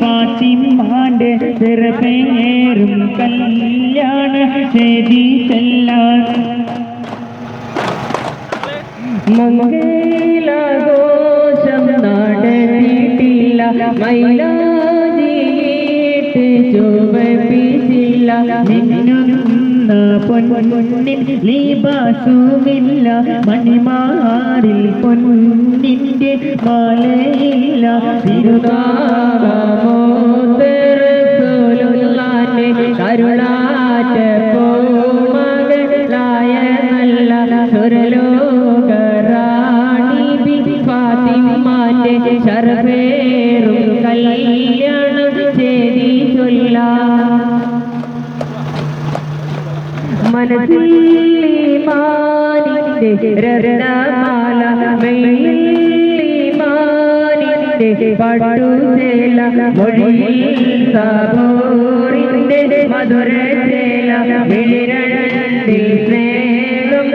ഫാത്തിമാന്റെ ചെറുപേരും കല്യാണ ചേരി ചെല്ലാൻ. മംഗളഘോഷം നടത്തിയിട്ടില്ല മൈലാജിയിട്ട് ചുവപ്പിച്ചില്ല. മിന്നുന്ന പൊന്നിൻ ലീബാസുമില്ല മണിമാറിൽ പൊന്നിന്റെ മാലയില്ല. തിരുനാമോത്തരസോലുള്ളാന്റെ കരുളാറ്റ പൂമകളായ നല്ല സുരലോകറാണി ബി ഫാത്തിമാന്റെ ശർവേറും കല്യാണം ചേരി ചൊല്ലാം. മനസ്സിലിമാനിന്റെ രത്നമാല മെയ്യിലിമാനിന്റെ പട്ടുചേല മൊഴിയിൽ സാബോറിന്റെ മധുരചേല വിളിരണ്ടിൽ സ്നേഹം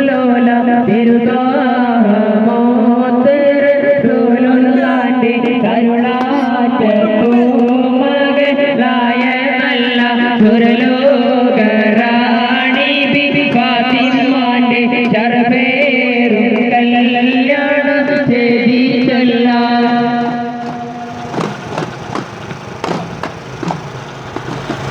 ലോല തിരുതാമോത്തരസോലുള്ളാന്റെ